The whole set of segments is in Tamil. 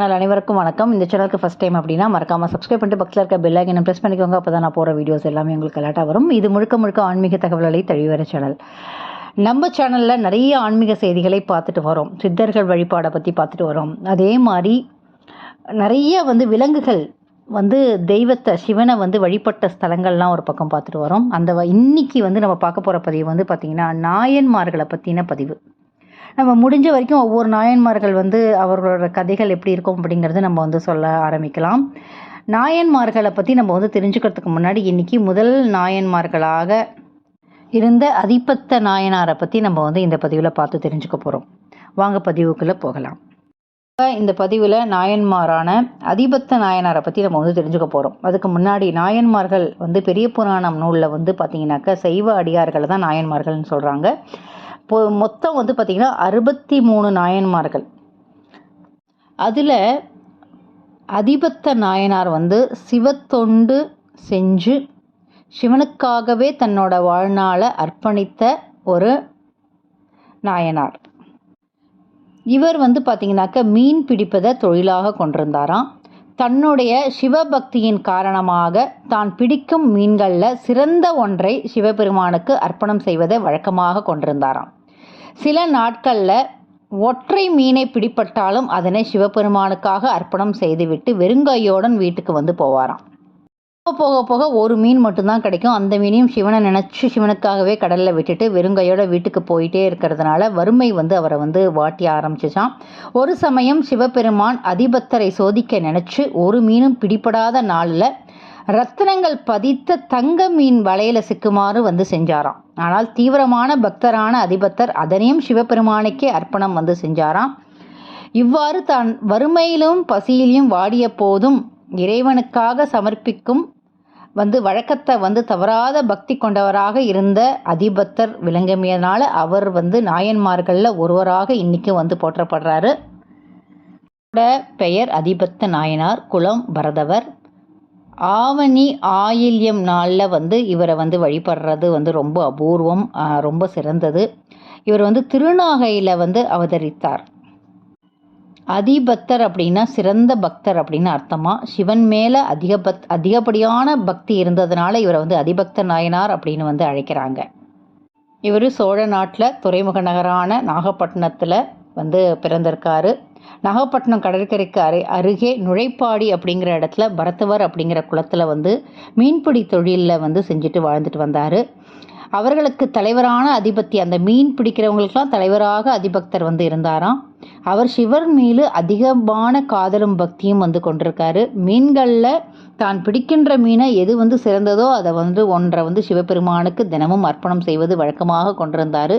சேனல் அனைவருக்கும் வணக்கம். இந்த சேனலுக்கு ஃபஸ்ட் டைம் அப்படின்னா மறக்காமல் சப்ஸ்கிரைப் பண்ணிட்டு பக்கத்தில் இருக்க பெல் ஐக்கனை ப்ரெஸ் பண்ணிக்கோங்க. அப்போ தான் நான் போகிற வீடியோஸ் எல்லாமே உங்களுக்கு கலாட்டாக வரும். இது முழுக்க முழுக்க ஆன்மீக தகவல்களை தழுவிற சேனல் நம்ம சேனலில் நிறைய ஆன்மீக செய்திகளை பார்த்துட்டு வரோம். சித்தர்கள் வழிபாடை பற்றி பார்த்துட்டு வரோம். அதே மாதிரி நிறைய வந்து விலங்குகள் வந்து தெய்வத்தை சிவனை வந்து வழிபட்ட ஸ்தலங்கள்லாம் ஒரு பக்கம் பார்த்துட்டு வரோம். அந்த வ- இன்னைக்கு வந்து நம்ம பார்க்க போகிற பதிவு வந்து பார்த்திங்கன்னா நாயன்மார்களை பற்றின பதிவு. நம்ம முடிஞ்ச வரைக்கும் ஒவ்வொரு நாயன்மார்கள் வந்து அவர்களோட கதைகள் எப்படி இருக்கும் அப்படிங்கிறது நம்ம வந்து சொல்ல ஆரம்பிக்கலாம். நாயன்மார்களை பற்றி நம்ம வந்து தெரிஞ்சுக்கிறதுக்கு முன்னாடி இன்றைக்கி முதல் நாயன்மார்களாக இருந்த அதிபத்த நாயனாரை பற்றி நம்ம வந்து இந்த பதிவில் பார்த்து தெரிஞ்சுக்க போகிறோம் வாங்க பதிவுக்குள்ளே போகலாம். இந்த பதிவில் நாயன்மாரான அதிபத்த நாயனாரை பற்றி நம்ம வந்து தெரிஞ்சுக்க போகிறோம் அதுக்கு முன்னாடி நாயன்மார்கள் வந்து பெரிய புராணம் நூலில் வந்து பார்த்தீங்கன்னாக்கா சைவ அடியார்களை தான் நாயன்மார்கள்னு சொல்கிறாங்க மொத்தம் வந்து பார்த்திங்கன்னா அறுபத்தி மூணு நாயன்மார்கள். அதில் அதிபத்த நாயனார் வந்து சிவத்தொண்டு செஞ்சு சிவனுக்காகவே தன்னோட வாழ்நாளை அர்ப்பணித்த ஒரு நாயனார். இவர் வந்து பார்த்தீங்கன்னாக்க மீன் பிடிப்பதை தொழிலாக கொண்டிருந்தாராம். தன்னுடைய சிவபக்தியின் காரணமாக தான் பிடிக்கும் மீன்களில் சிறந்த ஒன்றை சிவபெருமானுக்கு அர்ப்பணம் செய்வதை வழக்கமாக கொண்டிருந்தாராம். சில நாட்களில் ஒற்றை மீனை பிடிப்பட்டாலும் அதனை சிவபெருமானுக்காக அர்ப்பணம் செய்துவிட்டு வெறுங்கையோடன் வீட்டுக்கு வந்து போவாராம். போக போக போக ஒரு மீன் மட்டும்தான் கிடைக்கும். அந்த மீனையும் சிவனை நினச்சி சிவனுக்காகவே கடலில் விட்டுட்டு வெறுங்கையோட வீட்டுக்கு போயிட்டே இருக்கிறதுனால வறுமை வந்து அவரை வந்து வாட்டி ஆரம்பிச்சிச்சான் ஒரு சமயம் சிவபெருமான் அதிபத்தரை சோதிக்க நினச்சி ஒரு மீனும் பிடிபடாத நாளில் ரத்தினங்கள் பதித்த தங்க மீன் வலையில சிக்குமாறு வந்து செஞ்சாராம். ஆனால் தீவிரமான பக்தரான அதிபத்தர் அதனையும் சிவபெருமானுக்கே அர்ப்பணம் வந்து செஞ்சாராம். இவ்வாறு தான் வறுமையிலும் பசியிலும் வாடிய போதும் இறைவனுக்காக சமர்ப்பிக்கும் வந்து வழக்கத்தை வந்து தவறாத பக்தி கொண்டவராக இருந்த அதிபத்தர் விளங்கியதனால அவர் வந்து நாயன்மார்களில் ஒருவராக இன்னைக்கு வந்து போற்றப்படுறாரு. பெயர் அதிபத்த நாயனார் குலம் பரதவர். ஆவணி ஆயில்யம் நாளில் வந்து இவரை வந்து வழிபடுறது வந்து ரொம்ப அபூர்வம் ரொம்ப சிறந்தது. இவர் வந்து திருநாகையில் வந்து அவதரித்தார். அதிபக்தர் அப்படின்னா சிறந்த பக்தர் அப்படின்னு அர்த்தமா? சிவன் மேலே அதிக பக் அதிகப்படியான பக்தி இருந்ததுனால இவரை வந்து அதிபக்த நாயனார் அப்படின்னு வந்து அழைக்கிறாங்க. இவர் சோழ நாட்டில் துறைமுக நகரான நாகப்பட்டினத்தில் வந்து பிறந்திருக்காரு. நாகப்பட்டினம் கடற்கரைக்கு அரு அருகே நுழைப்பாடி அப்படிங்கிற இடத்துல பரத்தவர் அப்படிங்கிற குளத்தில் வந்து மீன்பிடி தொழிலில் வந்து செஞ்சுட்டு வாழ்ந்துட்டு வந்தார். அவர்களுக்கு தலைவரான அதிபத்தி அந்த மீன் பிடிக்கிறவங்களுக்கெல்லாம் தலைவராக அதிபக்தர் வந்து இருந்தாராம். அவர் சிவர் மீது அதிகமான காதலும் பக்தியும் வந்து கொண்டிருக்காரு. மீன்களில் தான் பிடிக்கின்ற மீனை எது வந்து சிறந்ததோ அதை வந்து ஒன்றை வந்து சிவபெருமானுக்கு தினமும் அர்ப்பணம் செய்வது வழக்கமாக கொண்டிருந்தார்.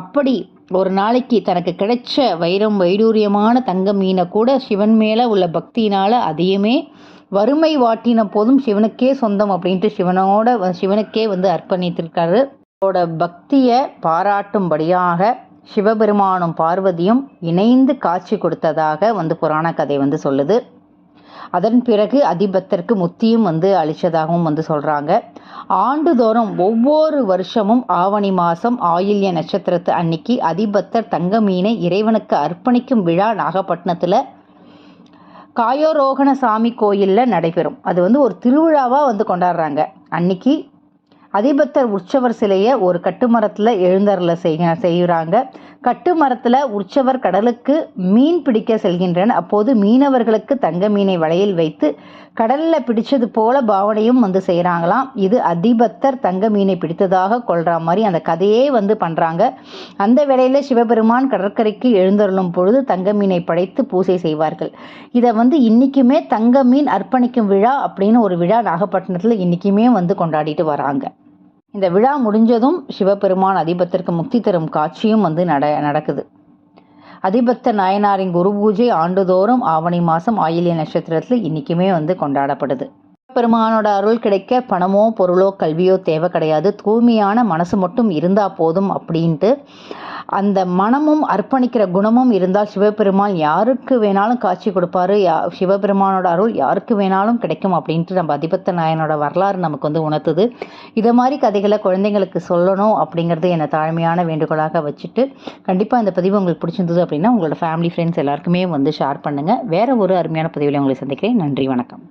அப்படி ஒரு நாளைக்கு தனக்கு கிடைச்ச வைரம் வைடூரியமான தங்க மீனை கூட சிவன் மேலே உள்ள பக்தியினால் அதையுமே வறுமை வாட்டின போதும் சிவனுக்கே சொந்தம் அப்படின்ட்டு சிவனோட சிவனுக்கே வந்து அர்ப்பணித்திருக்காரு. அவரோட பக்தியை பாராட்டும்படியாக சிவபெருமானும் பார்வதியும் இணைந்து காட்சி கொடுத்ததாக வந்து புராண கதை வந்து சொல்லுது. அதன் பிறகு அதிபத்தருக்கு முத்தியும் வந்து அளித்ததாகவும் வந்து சொல்கிறாங்க ஆண்டுதோறும் ஒவ்வொரு வருஷமும் ஆவணி மாதம் ஆயில்ய நட்சத்திரத்து அன்னைக்கு அதிபத்தர் தங்க மீனை இறைவனுக்கு அர்ப்பணிக்கும் விழா நாகப்பட்டினத்தில் காயோரோகண சாமி கோயிலில் நடைபெறும். அது வந்து ஒரு திருவிழாவாக வந்து கொண்டாடுறாங்க. அன்னைக்கு அதிபத்தர் உற்சவர் சிலையை ஒரு கட்டுமரத்தில் எழுந்தருள செய்ய செய்கிறாங்க. கட்டுமரத்தில் உற்சவர் கடலுக்கு மீன் பிடிக்க செல்கின்றனர். அப்போது மீனவர்களுக்கு தங்க மீனை வலையில் வைத்து கடலில் பிடிச்சது போல பாவனையும் வந்து செய்கிறாங்களாம் இது அதிபத்தர் தங்க மீனை பிடித்ததாக கொள்கிற மாதிரி அந்த கதையே வந்து பண்ணுறாங்க அந்த வேளையில் சிவபெருமான் கடற்கரைக்கு எழுந்தருளும் பொழுது தங்க மீனை படைத்து பூஜை செய்வார்கள். இதை வந்து இன்றைக்குமே தங்க மீன் அர்ப்பணிக்கும் விழா அப்படின்னு ஒரு விழா நாகப்பட்டினத்தில் இன்றைக்குமே வந்து கொண்டாடிட்டு வராங்க. இந்த விழா முடிஞ்சதும் சிவபெருமான் அதிபத்திற்கு முக்தி தரும் காட்சியும் வந்து நட நடக்குது. அதிபத்த நாயனாரின் குரு பூஜை ஆண்டுதோறும் ஆவணி மாதம் ஆயிலிய நட்சத்திரத்தில் இன்றைக்குமே வந்து கொண்டாடப்படுது. பெருமானோட அருள் கிடைக்க பணமோ பொருளோ கல்வியோ தேவை கிடையாது. தூய்மையான மனசு மட்டும் இருந்தால் போதும் அப்படின்ட்டு அந்த மனமும் அர்ப்பணிக்கிற குணமும் இருந்தால் சிவபெருமான் யாருக்கு வேணாலும் காட்சி கொடுப்பாரு. யா சிவபெருமானோட அருள் யாருக்கு வேணாலும் கிடைக்கும் அப்படின்ட்டு நம்ம அதிபத்த நாயனோட வரலாறு நமக்கு வந்து உணர்த்துது. இதை மாதிரி கதைகளை குழந்தைங்களுக்கு சொல்லணும் அப்படிங்கிறது என்னை தாழ்மையான வேண்டுகோளாக வச்சுட்டு கண்டிப்பாக இந்த பதிவு உங்களுக்கு பிடிச்சிருந்தது அப்படின்னா உங்களோட ஃபேமிலி ஃப்ரெண்ட்ஸ் எல்லாருக்குமே வந்து ஷேர் பண்ணுங்கள் வேறு ஒரு அருமையான பதிவில் உங்களை சந்திக்கிறேன். நன்றி வணக்கம்.